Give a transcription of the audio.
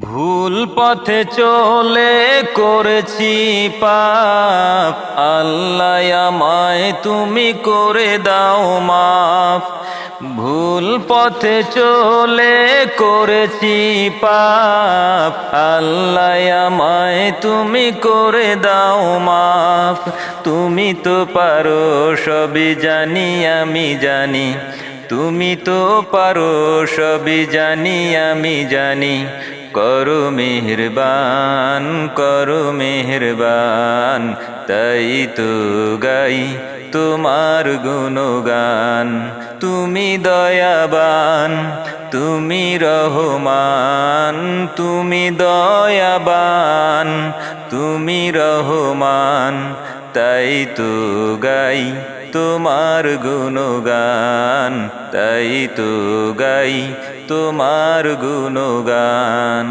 ভুল পথে চলে করেছি পাপ। আল্লাহ আমায় তুমি করে দাও মাফ। ভুল পথে চলে করেছি পাপ। আল্লাহ আমায় তুমি করে দাও মাফ। তুমি তো পারো, সবই জানি, আমি জানি। তুমি তো পারো, সবই জানি, আমি জানি। করো মেহরবান করো মেহরবান, তাই তো গাই তোমার গুণগান। তুমি দয়াবান, তুমি রহমান, তুমি দয়াবান, তুমি রহমান, তাই তো গাই তোমার গুণগান তাই তো গাই তোমার গুণগান।